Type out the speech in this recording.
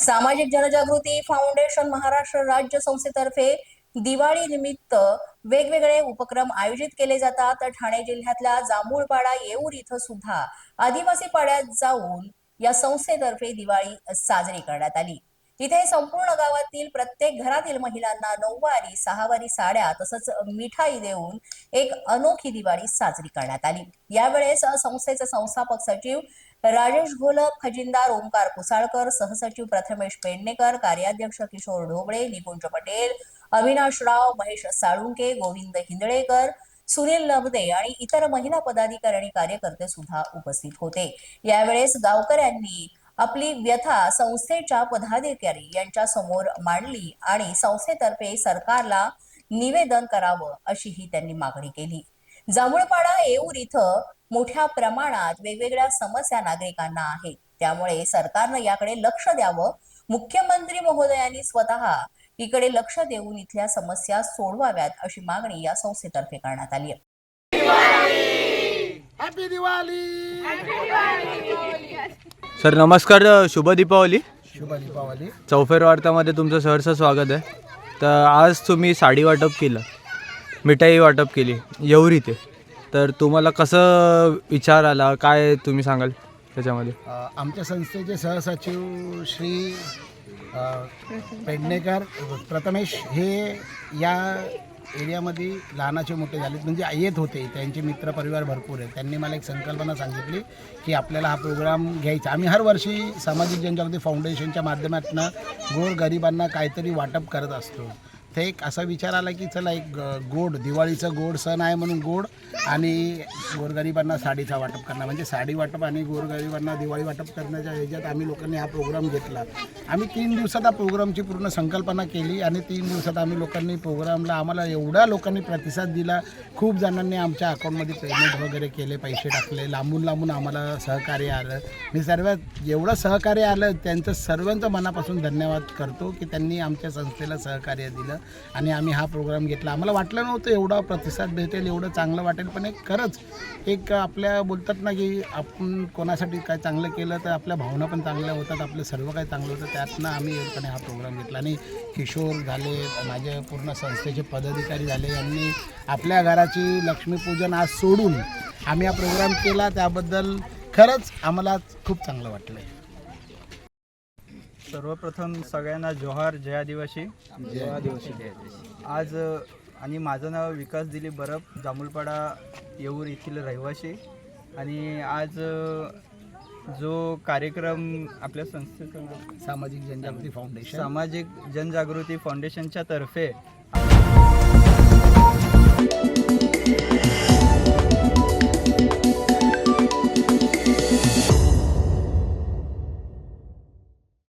सामाजिक जनजागृती फाउंडेशन महाराष्ट्र राज्य संस्थेतर्फे दिवाळी निमित्त वेगवेगळे उपक्रम आयोजित केले जातात. ठाणे जिल्ह्यातल्या जांभूळपाडा येऊर इथं सुद्धा आदिवासी पाड्यात जाऊन या संस्थेतर्फे दिवाळी साजरी करण्यात आली. इथे संपूर्ण गावातील प्रत्येक घरातील महिलांना नऊवारी सहावारी साड्या तसंच मिठाई देऊन एक अनोखी दिवाळी साजरी करण्यात आली. यावेळेस संस्थेचे संस्थापक सचिव राजेश घोलप खजिनदार ओंकार कुसाळकर सहसचिव प्रथमेश पेडणेकर कार्याध्यक्ष किशोर ढोबळे निकुंज पटेल अविनाश राव महेश साळुंके गोविंद हिंदळेकर सुनील लबदे आणि इतर महिला पदाधिकारी आणि कार्यकर्ते सुद्धा उपस्थित होते. यावेळेस गावकऱ्यांनी आपली व्यथा संस्थेच्या पदाधिकारी यांच्या समोर मांडली आणि संस्थेतर्फे सरकारला निवेदन करावं अशीही त्यांनी मागणी केली. जांभूळपाडा येऊर इथं मोठ्या प्रमाणात वेगवेगळ्या समस्या नागरिकांना आहेत. त्यामुळे सरकारनं याकडे लक्ष द्यावं. मुख्यमंत्री महोदयांनी स्वतः इकडे लक्ष देऊन इथल्या समस्या सोडवाव्यात अशी मागणी या संस्थेतर्फे करण्यात आली आहे. हॅपी दिवाळी सर नमस्कार शुभ दीपावली. शुभ दीपावली. चौफेर वार्तामध्ये तुमचं सहर्ष स्वागत आहे. तर आज तुम्ही साडी वाटप केलं मिठाई वाटप केली येऊर इथे. तर तुम्हाला कसं विचार आला? काय तुम्ही सांगाल त्याच्यामध्ये? आमच्या संस्थेचे सहसचिव श्री पेडणेकर प्रथमेश हे या एरियामध्ये लहानाचे मोठे झालेत म्हणजे येत होते त्यांचे मित्र परिवार भरपूर आहेत. त्यांनी मला एक संकल्पना सांगितली की आपल्याला हा प्रोग्राम घ्यायचा. आम्ही हर वर्षी सामाजिक जनजागृती फाउंडेशनच्या माध्यमातून गोर गरिबांना काहीतरी वाटप करत असतो. ते एक असा विचार आला की चला एक ग- गोड दिवाळीचं गोड सण आहे म्हणून गोड आणि गोरगरिबांना साडीचा वाटप करणं. म्हणजे साडी वाटप आणि गोरगरिबांना दिवाळी वाटप करण्याच्या ह्याच्यात आम्ही लोकांनी हा प्रोग्राम घेतला. आम्ही तीन दिवसात हा प्रोग्रामची पूर्ण संकल्पना केली आणि तीन दिवसात आम्ही लोकांनी प्रोग्रामला आम्हाला एवढ्या लोकांनी प्रतिसाद दिला. खूप जणांनी आमच्या अकाउंटमध्ये पेमेंट वगैरे केले पैसे टाकले. लांबून लांबून आम्हाला सहकार्य आलं. मी सर्वात जेवढं सहकार्य आलं त्यांचं सर्वांचं मनापासून धन्यवाद करतो की त्यांनी आमच्या संस्थेला सहकार्य दिलं. आणि आम्ही हा प्रोग्राम घेतला. आम्हाला वाटलं नव्हतं एवढा प्रतिसाद भेटेल एवढं चांगलं वाटेल पण एक खरंच एक आपल्या बोलतात ना की आपण कोणासाठी काय चांगलं केलं तर आपल्या भावना पण चांगल्या होतात आपलं सर्व काही चांगलं होतं. त्यातनं आम्ही एकपणे हा प्रोग्राम घेतला. आणि किशोर झाले माझे पूर्ण संस्थेचे पदाधिकारी झाले यांनी आपल्या घराची लक्ष्मीपूजन आज सोडून आम्ही हा प्रोग्राम केला. त्याबद्दल खरंच आम्हाला खूप चांगलं वाटलं आहे सर्वप्रथम सगळ्यांना जोहार जय आदिवासी. जय आदिवासी. आज आणि माझं नाव विकास दिलीप बरप जांभूळपाडा येऊर येथील रहिवासी आणि आज जो कार्यक्रम आपल्या संस्थेचा सामाजिक जनजागृती फाउंडेशन. सामाजिक जनजागृती फाउंडेशनच्या तर्फे